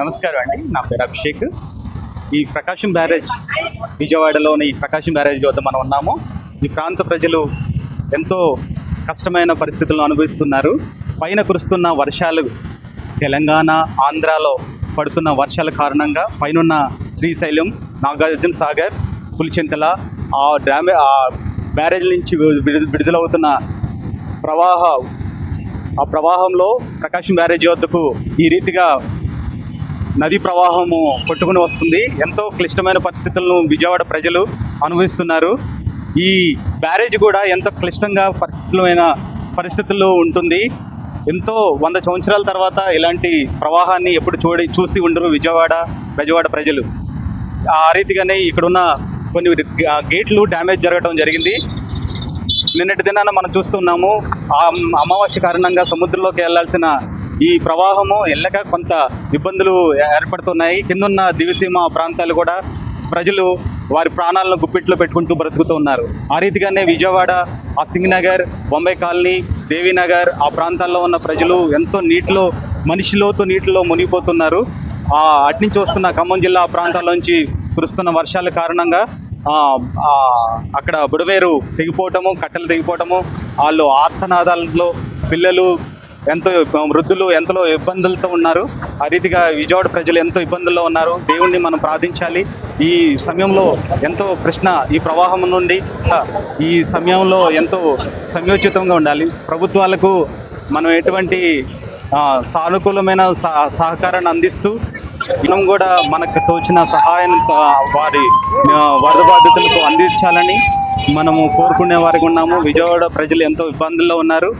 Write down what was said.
నమస్కారం అండి. నా పేరు అభిషేక్. ఈ ప్రకాశం బ్యారేజ్ విజయవాడలోని ప్రకాశం బ్యారేజ్ వద్ద మనం ఉన్నాము. ఈ ప్రాంత ప్రజలు ఎంతో కష్టమైన పరిస్థితులను అనుభవిస్తున్నారు. పైన కురుస్తున్న వర్షాలు తెలంగాణ ఆంధ్రాలో పడుతున్న వర్షాల కారణంగా పైనున్న శ్రీశైలం నాగార్జున సాగర్ పులిచింతల ఆ డ్యామే ఆ బ్యారేజ్ నుంచి విడుదలవుతున్న ప్రవాహ ఆ ప్రవాహంలో ప్రకాశం బ్యారేజ్ వద్దకు ఈ రీతిగా నదీ ప్రవాహము కొట్టుకుని వస్తుంది. ఎంతో క్లిష్టమైన పరిస్థితులను విజయవాడ ప్రజలు అనుభవిస్తున్నారు. ఈ బ్యారేజ్ కూడా ఎంతో క్లిష్టంగా పరిస్థితులమైన పరిస్థితుల్లో ఉంటుంది. ఎంతో వంద సంవత్సరాల తర్వాత ఇలాంటి ప్రవాహాన్ని ఎప్పుడు చూడి చూసి ఉండరు విజయవాడ విజయవాడ ప్రజలు. ఆ రీతిగానే ఇక్కడున్న కొన్ని గేట్లు డ్యామేజ్ జరగడం జరిగింది. నిన్నటి దినాన మనం చూస్తున్నాము అమావాస్య కారణంగా సముద్రంలోకి వెళ్ళాల్సిన ఈ ప్రవాహము ఎల్లక కొంత ఇబ్బందులు ఏర్పడుతున్నాయి. కిందున్న దివిసీమ ప్రాంతాలు కూడా ప్రజలు వారి ప్రాణాలను గుప్పిట్లో పెట్టుకుంటూ బ్రతుకుతూ ఉన్నారు. ఆ రీతిగానే విజయవాడ ఆ సింగ్ నగర్ బొంబాయి కాలనీ దేవీనగర్ ఆ ప్రాంతాల్లో ఉన్న ప్రజలు ఎంతో నీటిలో మనిషిలోతో నీటిలో మునిగిపోతున్నారు. ఆ అట్నుంచి వస్తున్న ఖమ్మం జిల్లా ప్రాంతాల్లోంచి కురుస్తున్న వర్షాల కారణంగా అక్కడ బుడవేరు తెగిపోవటము కట్టెలు తెగిపోవటము వాళ్ళు ఆర్తనాదాలలో పిల్లలు ఎంతో వృద్ధులు ఎంతో ఇబ్బందులతో ఉన్నారు. ఆ రీతిగా విజయవాడ ప్రజలు ఎంతో ఇబ్బందుల్లో ఉన్నారు. దేవుణ్ణి మనం ప్రార్థించాలి. ఈ సమయంలో ఎంతో ప్రశ్న ఈ ప్రవాహం నుండి ఈ సమయంలో ఎంతో సంయోచితంగా ఉండాలి. ప్రభుత్వాలకు మనం ఎటువంటి సానుకూలమైన సహకారాన్ని అందిస్తూ మనం కూడా మనకు తోచిన సహాయాన్ని వారి వరద బాధితులకు అందించాలని మనము కోరుకునే వారికి ఉన్నాము. విజయవాడ ప్రజలు ఎంతో ఇబ్బందుల్లో ఉన్నారు.